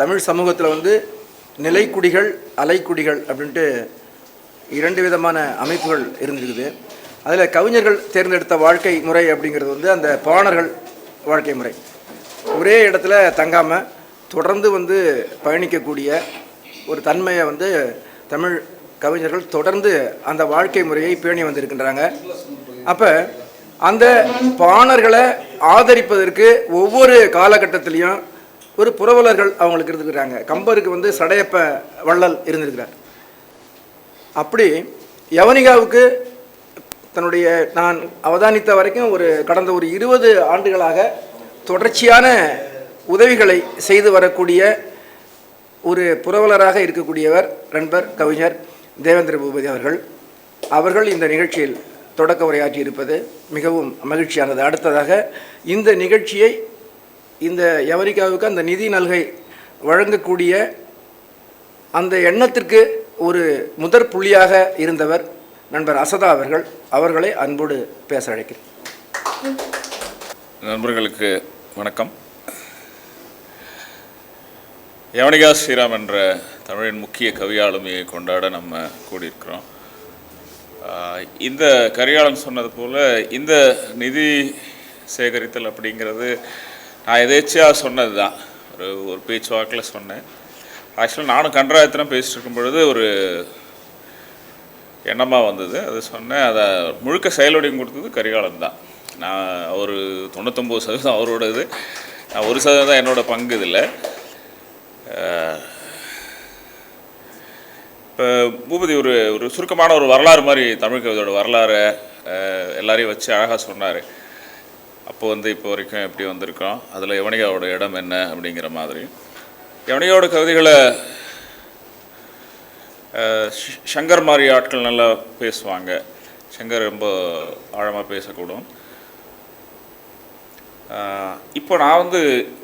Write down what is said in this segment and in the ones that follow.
தமிழ் சமூகத்தில் வந்து நிலைக்குடிகள் அலைக்குடிகள் அப்படின்ட்டு இரண்டு விதமான அமைப்புகள் இருந்திருக்குது. அதில் கவிஞர்கள் தேர்ந்தெடுத்த வாழ்க்கை முறை அப்படிங்கிறது வந்து அந்த பாணர்கள் வாழ்க்கை முறை. ஒரே இடத்துல தங்காமல் தொடர்ந்து வந்து பயணிக்கக்கூடிய ஒரு தன்மையை வந்து தமிழ் கவிஞர்கள் தொடர்ந்து அந்த வாழ்க்கை முறையை பேணி வந்திருக்கின்றாங்க. அப்போ அந்த பாணர்களை ஆதரிப்பதற்கு ஒவ்வொரு காலகட்டத்திலையும் ஒரு புரவலர்கள் அவங்களுக்கு இருந்துக்கிறாங்க கம்பருக்கு வந்து சடையப்ப வள்ளல் இருந்திருக்கிறார். அப்படி யவனிகாவுக்கு தன்னுடைய நான் அவதானித்த வரைக்கும் ஒரு கடந்த ஒரு இருபது ஆண்டுகளாக தொடர்ச்சியான உதவிகளை செய்து வரக்கூடிய ஒரு புரவலராக இருக்கக்கூடியவர் நண்பர் கவிஞர் தேவேந்திர பூபதி அவர்கள். அவர்கள் இந்த நிகழ்ச்சியில் தொடக்க உரையாற்றி இருப்பது மிகவும் மகிழ்ச்சியானது. அடுத்ததாக இந்த நிகழ்ச்சியை இந்த எவரிக்காவுக்கு அந்த நிதி நல்கை வழங்கக்கூடிய அந்த எண்ணத்திற்கு ஒரு முதற் புள்ளியாக இருந்தவர் நண்பர் அசதா அவர்கள். அவர்களை அன்போடு பேச அழைக்கிறேன். நண்பர்களுக்கு வணக்கம். யவனிகா ஸ்ரீராம் என்ற தமிழின் முக்கிய கவியாளுமையை கொண்டாட நம்ம கூடியிருக்கிறோம். இந்த கரிகாலன் சொன்னது போல் இந்த நிதி சேகரித்தல் அப்படிங்கிறது நான் எதேச்சியாக சொன்னது தான் ஒரு ஒரு பேச்சுவாக்கில் சொன்னேன். ஆக்சுவலாக நானும் கன்றாயத்தினம் பேசிட்டு இருக்கும் பொழுது ஒரு எண்ணமாக வந்தது. அது சொன்னேன் அதை முழுக்க செயலோடையும் கொடுத்தது கரிகாலன் தான் நான் அவர் தொண்ணூத்தொம்பது சதவீதம் அவரோட இது நான் ஒரு சதவீதம் தான் என்னோடய பங்கு இதில். இப்போ பூபதி ஒரு ஒரு சுருக்கமான ஒரு வரலாறு மாதிரி தமிழ் கவிதையோட வரலாறை எல்லாரையும் வச்சு அழகாக சொன்னார். அப்போ வந்து இப்போ வரைக்கும் எப்படி வந்திருக்கோம்? அதில் யவனிகாவோட இடம் என்ன அப்படிங்கிற மாதிரி. யவனிகாவோட கவிதைகளை சங்கர் மாதிரி ஆட்கள் நல்லா பேசுவாங்க. சங்கர் ரொம்ப ஆழமாக பேசக்கூடும். இப்போ நான் வந்து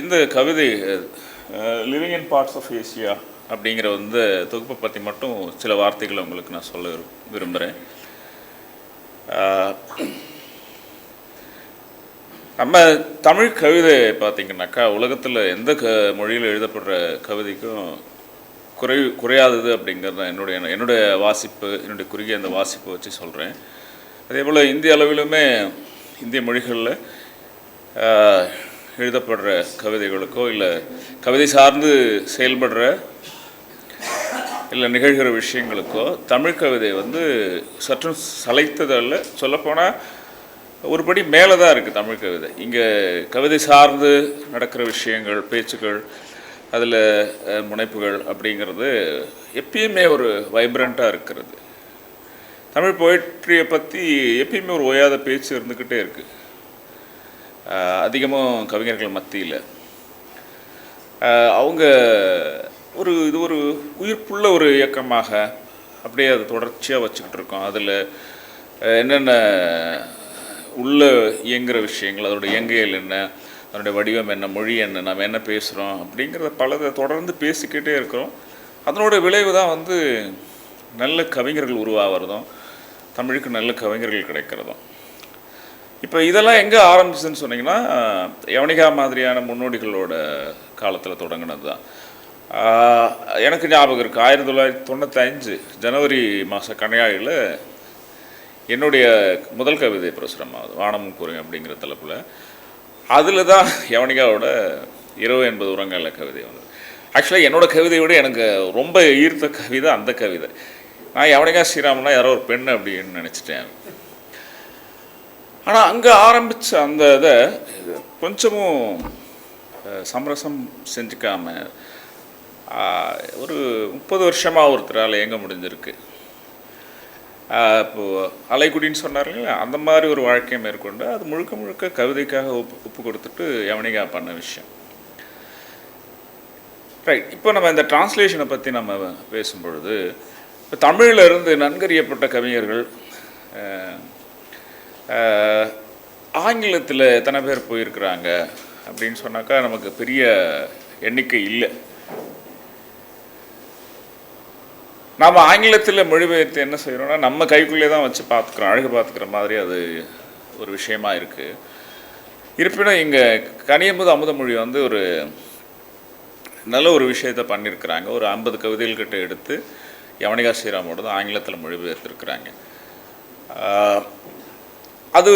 இந்த கவிதை living in parts of Asia அப்படிங்கிற வந்து தொகுப்பை பற்றி மட்டும் சில வார்த்தைகளை உங்களுக்கு நான் சொல்ல விரும்புகிறேன் நம்ம தமிழ் கவிதை பார்த்தீங்கன்னாக்கா உலகத்தில் எந்த க மொழியில் எழுதப்படுற கவிதைக்கும் குறை குறையாதது அப்படிங்கிறது என்னுடைய என்னுடைய வாசிப்பு என்னுடைய குறுகிய அந்த வாசிப்பை வச்சு சொல்கிறேன் அதே போல் இந்திய அளவிலுமே இந்திய மொழிகளில் எழுதப்படுற கவிதைகளுக்கோ இல்லை கவிதை சார்ந்து செயல்படுற இல்லை நிகழ்கிற விஷயங்களுக்கோ தமிழ் கவிதை வந்து சற்றும் சலைத்ததல்ல சொல்லப்போனால் ஒரு ஒருபடி மேலே தான் இருக்குது தமிழ் கவிதை. இங்கே கவிதை சார்ந்து நடக்கிற விஷயங்கள் பேச்சுக்கள் அதில் முனைப்புகள் அப்படிங்கிறது எப்பயுமே ஒரு வைப்ரண்ட்டாக இருக்கிறது. தமிழ் போயிட்ரியை பற்றி எப்பயுமே ஒரு ஓயாத பேச்சு இருந்துக்கிட்டே இருக்குது அதிகமாக கவிஞர்கள் மத்தியில். அவங்க ஒரு இது ஒரு உயிர்ப்புள்ள ஒரு இயக்கமாக அப்படியே அது தொடர்ச்சியாக வச்சுக்கிட்டு இருக்கோம். அதில் என்னென்ன உள்ளே இயங்குகிற விஷயங்கள் அதோடய இயங்கியல் என்ன அதனுடைய வடிவம் என்ன மொழி என்ன நம்ம என்ன பேசுகிறோம் அப்படிங்கிறத பலதை தொடர்ந்து பேசிக்கிட்டே இருக்கிறோம். அதனோட விளைவு தான் வந்து நல்ல கவிஞர்கள் உருவாகிறதும் தமிழுக்கு நல்ல கவிஞர்கள் கிடைக்கிறதும். இப்போ இதெல்லாம் எங்கே ஆரம்பிச்சுன்னு சொன்னீங்கன்னா யவனிகா மாதிரியான முன்னோடிகளோட காலத்தில் தொடங்கினது தான். எனக்கு ஞாபகம் இருக்குது ஆயிரத்தி தொள்ளாயிரத்தி தொண்ணூற்றி அஞ்சு ஜனவரி மாத கணையாழியில் என்னுடைய முதல் கவிதை பிரசுரமாகுது வானமும் கூறுங்க அப்படிங்கிற தலைப்பில். அதில் தான் யவனிகாவோட இரவு என்பது உரங்கல்ல கவிதை வந்தது. ஆக்சுவலாக என்னோடய கவிதையை விட எனக்கு ரொம்ப ஈர்த்த கவிதை அந்த கவிதை. நான் யவனிகா ஸ்ரீராமனா யாரோ ஒரு பெண் அப்படின்னு நினச்சிட்டேன். ஆனால் அங்கே ஆரம்பித்த அந்த இதை கொஞ்சமும் சமரசம் செஞ்சுக்காம ஒரு முப்பது வருஷமாக ஒருத்தரால் இயங்க முடிஞ்சிருக்கு. இப்போது அலைக்குடின்னு சொன்னார் இல்லையா? அந்த மாதிரி ஒரு வாழ்க்கையை மேற்கொண்டு அது முழுக்க முழுக்க கவிதைக்காக ஒப்பு ஒப்பு கொடுத்துட்டு யவனிகா பண்ண விஷயம். ரைட் இப்போ நம்ம இந்த டிரான்ஸ்லேஷனை பற்றி நம்ம பேசும்பொழுது இப்போ தமிழில் இருந்து நன்கறியப்பட்ட கவிஞர்கள் ஆங்கிலத்தில் எத்தனை பேர் போயிருக்கிறாங்க அப்படின்னு சொன்னாக்கா நமக்கு பெரிய எண்ணிக்கை இல்லை. நாம் ஆங்கிலத்தில் மொழிபெயர்த்து என்ன செய்கிறோம்னா நம்ம கைக்குள்ளே தான் வச்சு பார்த்துக்கிறோம் அழகு பார்த்துக்கிற மாதிரி அது ஒரு விஷயமா இருக்குது இருப்பினும் இங்கே கனியம்புது அமுதமொழி வந்து ஒரு நல்ல ஒரு விஷயத்தை பண்ணியிருக்கிறாங்க ஒரு ஐம்பது கவிதைகள் கிட்ட எடுத்து யவனிகா ஸ்ரீராமோடது ஆங்கிலத்தில் மொழிபெயர்த்துருக்குறாங்க. அது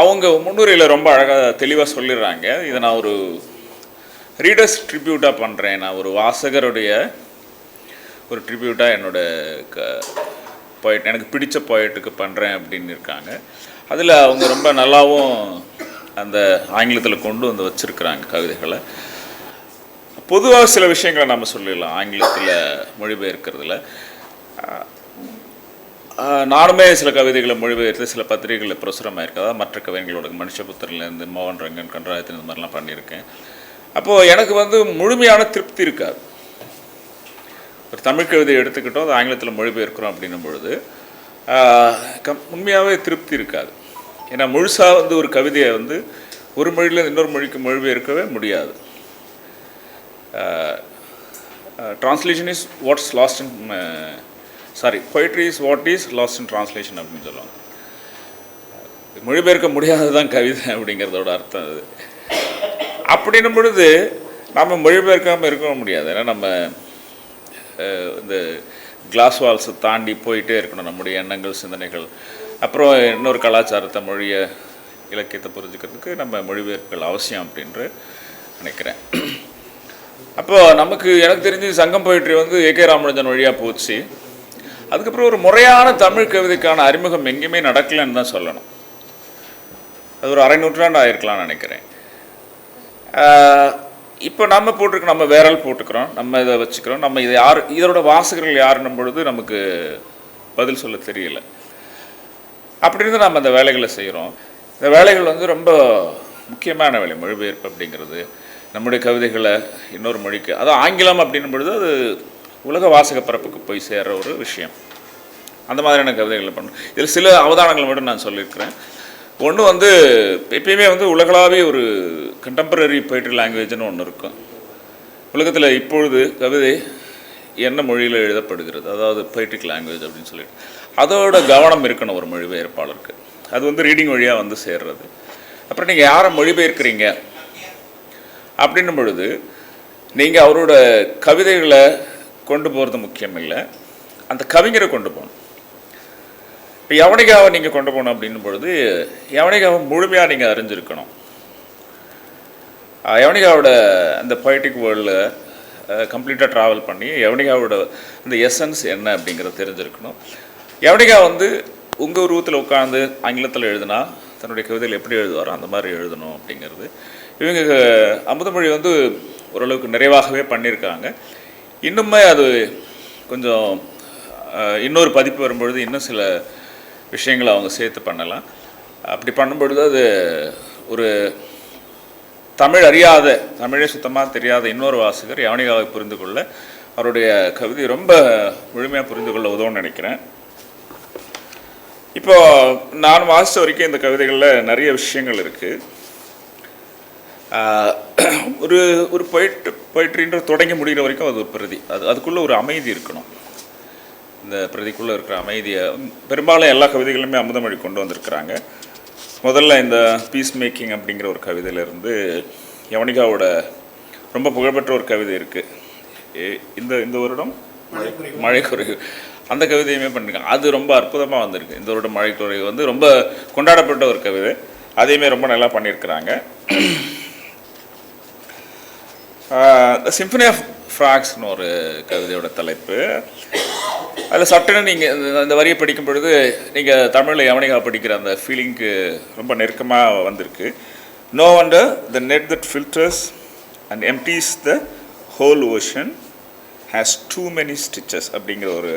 அவங்க முன்னுரையில் ரொம்ப அழகாக தெளிவாக சொல்லிடுறாங்க. இதை நான் ஒரு ரீடர்ஸ் ட்ரிபியூட்டாக பண்ணுறேன் நான் ஒரு வாசகருடைய ஒரு ட்ரிபியூட்டாக என்னோட க போய்ட் எனக்கு பிடித்த பாயிட்டுக்கு பண்ணுறேன் அப்படின்னு இருக்காங்க. அதில் அவங்க ரொம்ப நல்லாவும் அந்த ஆங்கிலத்தில் கொண்டு வந்து வச்சுருக்கிறாங்க கவிதைகளை. பொதுவாக சில விஷயங்களை நம்ம சொல்லிடலாம் ஆங்கிலத்தில் மொழிபெயர்க்கிறதுல. நானுமே சில கவிதைகளை மொழிபெயர்த்து சில பத்திரிகைகளில் பிரசுரமாக இருக்கதா மற்ற கவிஞர்களோட மனுஷபுத்திரிலேருந்து மோகன் ரங்கன் கன்றாயத்தின் இந்த மாதிரிலாம் பண்ணியிருக்கேன். அப்போது எனக்கு வந்து முழுமையான திருப்தி இருக்காது. ஒரு தமிழ் கவிதை எடுத்துக்கிட்டோம் அது ஆங்கிலத்தில் மொழிபெயர்க்கிறோம் அப்படின்னும் பொழுது கம் உண்மையாகவே திருப்தி இருக்காது. ஏன்னா முழுசாக வந்து ஒரு கவிதையை வந்து ஒரு மொழியில் இன்னொரு மொழிக்கு மொழிபெயர்க்கவே முடியாது. Translation is what's lost in sorry poetry is what is lost in translation அப்படின்னு சொல்லுவாங்க. மொழிபெயர்க்க முடியாதது தான் கவிதை அப்படிங்கிறதோட அர்த்தம் அது. அப்படின்னும் பொழுது நம்ம மொழிபெயர்க்காமல் இருக்க முடியாது. ஏன்னா நம்ம இந்த கிளாஸ் வால்ஸை தாண்டி போயிட்டே இருக்கணும் நம்முடைய எண்ணங்கள் சிந்தனைகள். அப்புறம் இன்னொரு கலாச்சாரத்தை மொழியை இலக்கியத்தை புரிஞ்சுக்கிறதுக்கு நம்ம மொழிபெயர்ப்புகள் அவசியம் அப்படின்று நினைக்கிறேன். அப்போது நமக்கு எனக்கு தெரிஞ்சு சங்கம் போயிட்ரி வந்து ஏ கே ராமனுஜன் வழியாக போச்சு. அதுக்கப்புறம் ஒரு முறையான தமிழ் கவிதைக்கான அறிமுகம் எங்கேயுமே நடக்கலைன்னு தான் சொல்லணும். அது ஒரு அரை நூற்றாண்டு ஆயிருக்கலாம்னு நினைக்கிறேன். இப்போ நம்ம போட்டிருக்கோம் நம்ம வேறல் போட்டுக்கிறோம். நம்ம இதை வச்சுக்கிறோம். நம்ம இதை யார் இதோட வாசகர்கள் யாருன்னும் பொழுது நமக்கு பதில் சொல்ல தெரியல. அப்படி இருந்து நம்ம அந்த வேலைகளை செய்கிறோம் இந்த வேலைகள் வந்து ரொம்ப முக்கியமான வேலை மொழிபெயர்ப்பு அப்படிங்கிறது. நம்முடைய கவிதைகளை இன்னொரு மொழிக்கு அதுவும் ஆங்கிலம் அப்படின்னும் பொழுது அது உலக வாசக பரப்புக்கு போய் சேர்ற ஒரு விஷயம். அந்த மாதிரியான கவிதைகளை பண்ணணும் இதில் சில அவதானங்கள் மட்டும் நான் சொல்லியிருக்கிறேன். ஒன்று வந்து எப்பயுமே வந்து உலகளாவிய ஒரு கண்டெம்பரரி போய்ட்ரி லாங்குவேஜ்னு ஒன்று இருக்கும். உலகத்தில் இப்பொழுது கவிதை என்ன மொழியில் எழுதப்படுகிறது? அதாவது பொய்ட்ரிக் லாங்குவேஜ் அப்படின்னு சொல்லிட்டு. அதோட கவனம் இருக்கணும் ஒரு மொழிபெயர்ப்பாளருக்கு அது வந்து ரீடிங் வழியாக வந்து சேர்றது. அப்புறம் நீங்கள் யாரை மொழிபெயர்க்கிறீங்க? அப்படின்னும் பொழுது நீங்கள் அவரோட கவிதைகளை கொண்டு போகிறது முக்கியம் இல்லை அந்த கவிஞரை கொண்டு போகணும். இப்போ யவனிகாவை நீங்கள் கொண்டு போகணும் அப்படின்னும் பொழுது யவனிகாவை முழுமையாக நீங்கள் அறிஞ்சிருக்கணும். யவனிகாவோட அந்த பொய்டிக் வேர்ல்டில் கம்ப்ளீட்டாக ட்ராவல் பண்ணி யவனிகாவோட அந்த எசன்ஸ் என்ன அப்படிங்கிறத தெரிஞ்சிருக்கணும். யவனிகா வந்து உங்கள் உருவத்தில் உட்காந்து ஆங்கிலத்தில் எழுதுனா தன்னுடைய கவிதையில் எப்படி எழுதுவாரோ அந்த மாதிரி எழுதணும் அப்படிங்கிறது. இவங்க அமுதமொழி வந்து ஓரளவுக்கு நிறைவாகவே பண்ணியிருக்காங்க. இன்னுமே அது கொஞ்சம் இன்னொரு பதிப்பு வரும்பொழுது இன்னும் சில விஷயங்களை அவங்க சேர்த்து பண்ணலாம். அப்படி பண்ணும்பொழுது அது ஒரு தமிழ் அறியாத தமிழே சுத்தமாக தெரியாத இன்னொரு வாசகர் யவனிகாவை புரிந்து கொள்ள அவருடைய கவிதை ரொம்ப முழுமையாக புரிந்து கொள்ள உதவும்னு நினைக்கிறேன். இப்போ நான் வாசித்த வரைக்கும் இந்த கவிதைகளில் நிறைய விஷயங்கள் இருக்குது ஒரு ஒரு பொயிட் பொயிட்ரின்ற தொடங்கி முடிகிற வரைக்கும் அது ஒரு பிரதி. அது அதுக்குள்ளே ஒரு அமைதி இருக்கணும். இந்த பிரதிக்குள்ளே இருக்கிற அமைதியை பெரும்பாலும் எல்லா கவிதைகளுமே அமுதமொழி கொண்டு வந்திருக்கிறாங்க. முதல்ல இந்த பீஸ் மேக்கிங் அப்படிங்கிற ஒரு கவிதையிலேருந்து யவனிகாவோட ரொம்ப புகழ்பெற்ற ஒரு கவிதை இருக்குது இந்த இந்த வருடம்? மழை குறைவு அந்த கவிதையுமே பண்ணிருக்காங்க. அது ரொம்ப அற்புதமாக வந்திருக்கு. இந்த வருடம் மழை குறைவு வந்து ரொம்ப கொண்டாடப்பட்ட ஒரு கவிதை. அதையுமே ரொம்ப நல்லா பண்ணியிருக்கிறாங்க. சிம்பனி ஆஃப் ஃப்ராக்ஸ்னு ஒரு கவிதையோட தலைப்பு. அதில் சட்டுன்னு நீங்கள் இந்த வரியை படிக்கும் பொழுது நீங்கள் தமிழில் யவனிகா படிக்கிற அந்த ஃபீலிங்க்கு ரொம்ப நெருக்கமாக வந்திருக்கு. No wonder the net that filters and empties the whole ocean has too many stitches அப்படிங்கிற ஒரு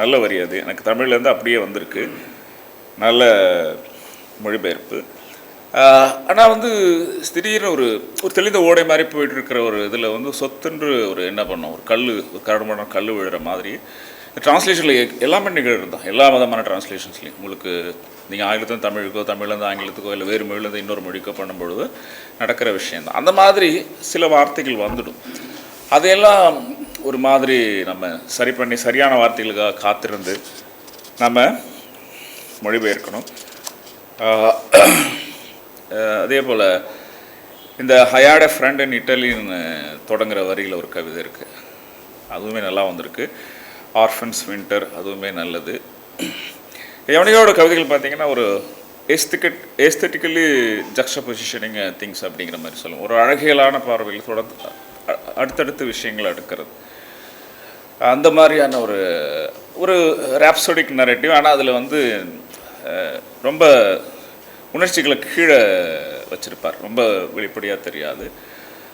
நல்ல வரி அது. எனக்கு தமிழ்லேருந்து அப்படியே வந்திருக்கு. நல்ல மொழிபெயர்ப்பு. ஆனால் வந்து திடீர்னு ஒரு ஒரு தெளிந்த ஓடை மாதிரி போயிட்டு இருக்கிற ஒரு இதில் வந்து சொத்துன்று ஒரு என்ன பண்ணோம்? ஒரு கல் ஒரு கரடுமான கல் விழுற மாதிரி டிரான்ஸ்லேஷனில் எல்லாமே நிகழ்வு தான். எல்லா விதமான டிரான்ஸ்லேஷன்ஸ்லையும் உங்களுக்கு நீங்கள் ஆங்கிலத்தில் தமிழுக்கோ தமிழ்லேருந்து ஆங்கிலத்துக்கோ இல்லை வேறு மொழியிலேருந்து இன்னொரு மொழிக்கோ பண்ணும்பொழுது நடக்கிற விஷயந்தான் அந்த மாதிரி சில வார்த்தைகள் வந்துடும். அதையெல்லாம் ஒரு மாதிரி நம்ம சரி பண்ணி சரியான வார்த்தைகளுக்காக காத்திருந்து நம்ம மொழிபெயர்க்கணும். அதே போல் இந்த ஹயாட ஃப்ரெண்ட் இன் இட்டலின்னு தொடங்குற வரியில் ஒரு கவிதை இருக்குது அதுவுமே நல்லா வந்திருக்கு. ஆர்ஃபன்ஸ் வின்டர் அதுவுமே நல்லது. யவனிகாவோட கவிதைகள் பார்த்தீங்கன்னா ஒரு எஸ்திகட் எஸ்தட்டிக்கலி ஜக்ஷ பொசிஷனிங் திங்ஸ் அப்படிங்கிற மாதிரி சொல்லுவோம். ஒரு அழகியலான பார்வையில் தொடர்ந்து அடுத்தடுத்து விஷயங்களை எடுக்கிறது. அந்த மாதிரியான ஒரு ஒரு ராப்சோடிக் நரேட்டிவ் ஆனால் அதில் வந்து ரொம்ப உணர்ச்சிகளை கீழே வச்சுருப்பார். ரொம்ப வெளிப்படையாக தெரியாது.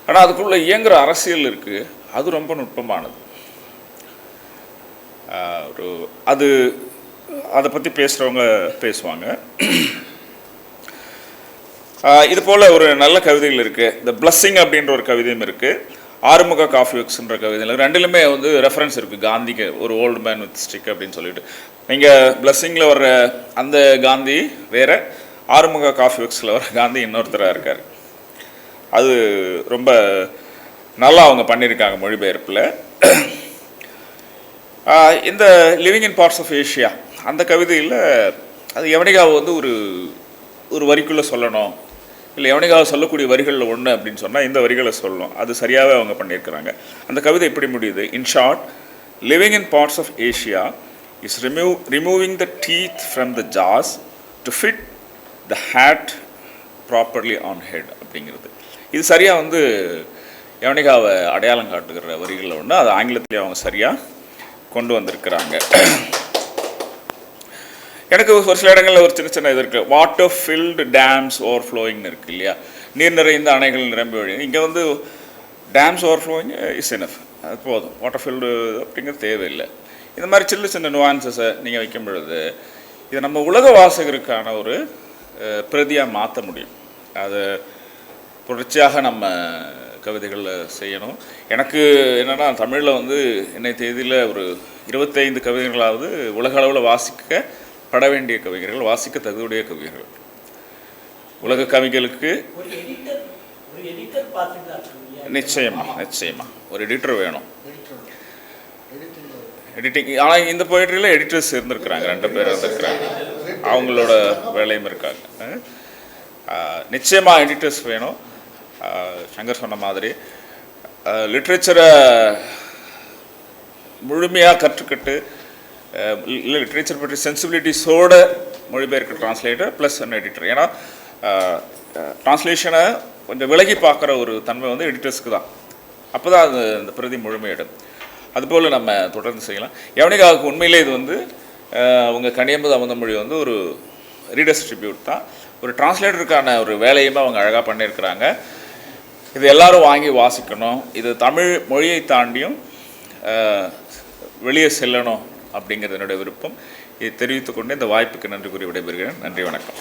ஆனால் அதுக்குள்ளே இயங்குற அரசியல் இருக்குது அது ரொம்ப நுட்பமானது. ஒரு அது அதை பற்றி பேசுகிறவங்க பேசுவாங்க. இது போல் ஒரு நல்ல கவிதைகள் இருக்குது இந்த பிளஸ்ஸிங் அப்படின்ற ஒரு கவிதையும் இருக்குது ஆறுமுக காஃபி ஒர்க்ஸ்ன்ற கவிதையில் ரெண்டுலுமே வந்து ரெஃபரன்ஸ் இருக்குது காந்திக்கு ஒரு ஓல்டு மேன் வித் ஸ்டிக் அப்படின்னு சொல்லிட்டு. நீங்கள் பிளஸ்ஸிங்கில் வர்ற அந்த காந்தி வேறு ஆறுமுக காஃபி ஒர்க்ஸில் வர காந்தி இன்னொருத்தராக இருக்கார். அது ரொம்ப நல்லா அவங்க பண்ணியிருக்காங்க மொழிபெயர்ப்பில். இந்த living in parts of Asia அந்த கவிதையில் அது யவனிகாவை வந்து ஒரு ஒரு வரிக்குள்ளே சொல்லணும் இல்லை யவனிகாவை சொல்லக்கூடிய வரிகளில் ஒன்று அப்படின்னு சொன்னால் இந்த வரிகளை சொல்லணும். அது சரியாகவே அவங்க பண்ணியிருக்கிறாங்க. அந்த கவிதை எப்படி முடியுது? In short living in parts of Asia is remove removing the teeth from the jaws to fit the hat properly on head அப்படிங்கிறது. இது சரியாக வந்து யவனிகாவை அடையாளம் காட்டுகிற வரிகளில் ஒன்று அது ஆங்கிலத்திலே அவங்க சரியாக கொண்டு வந்திருக்கிறாங்க. எனக்கு ஒரு சில இடங்களில் ஒரு சின்ன சின்ன இது இருக்குது வாட்டர் ஃபில்டு டேம்ஸ் ஓவர் ஃப்ளோயிங்னு இருக்குது இல்லையா? நீர் நிறைந்த அணைகள் நிரம்பி வழி இங்கே வந்து dams over flowing is enough அது போதும். வாட்டர் ஃபில்டு அப்படிங்கிறது தேவையில்லை. இந்த மாதிரி சின்ன சின்ன நுவான்சஸை நீங்கள் வைக்கும் பொழுது இது நம்ம உலக வாசகருக்கான ஒரு பிரதியாக மாற்ற முடியும். அது தொடர்ச்சியாக நம்ம கவிதைகளில் செய்யணும். எனக்கு என்னென்னா தமிழில் வந்து இன்னை தேதியில் ஒரு இருபத்தைந்து கவிதைகளாவது உலக அளவில் வாசிக்கப்பட வேண்டிய கவிஞர்கள் வாசிக்க தகுதியுடைய கவிஞர்கள். உலக கவிகளுக்கு ஒரு எடிட்டர் நிச்சயமா நிச்சயமா. ஒரு எடிட்டர் வேணும். எடிட்டிங் ஆனால் இந்த போய்ட்ரியில் எடிட்டர்ஸ் இருந்திருக்கிறாங்க ரெண்டு பேர் இருந்திருக்கிறாங்க. அவங்களோட வேலையும் இருக்காங்க. அஹ், நிச்சயமா எடிட்டர்ஸ் வேணும். சங்கர் சொன்ன மாதிரி லிட்ரேச்சரை முழுமையாக கற்றுக்கிட்டு இல்லை லிட்ரேச்சர் பற்றி சென்சிபிலிட்டிஸோட மொழிபெயர்க்க டிரான்ஸ்லேட்டர் ப்ளஸ் அன் எடிட்டர் ஏன்னா டிரான்ஸ்லேஷனை கொஞ்சம் விலகி பார்க்குற ஒரு தன்மை வந்து எடிட்டர்ஸ்க்கு தான். அப்போ தான் அது இந்த பிரதி முழுமையிடும். அதுபோல் நம்ம தொடர்ந்து செய்யலாம். யவனிகாவுக்கு உண்மையிலே இது வந்து அவங்க கனியம்பது அமுத மொழி வந்து ஒரு ரீடஸ்ட்ரிபியூட் தான். ஒரு டிரான்ஸ்லேட்டருக்கான ஒரு வேலையுமே அவங்க அழகாக பண்ணியிருக்கிறாங்க. இது எல்லாரும் வாங்கி வாசிக்கணும். இது தமிழ் மொழியை தாண்டியும் வெளியே செல்லணும் அப்படிங்கிறது என்னுடைய விருப்பம். இதை தெரிவித்துக்கொண்டு இந்த வாய்ப்புக்கு நன்றி கூறி விடைபெறுகிறேன். நன்றி வணக்கம்.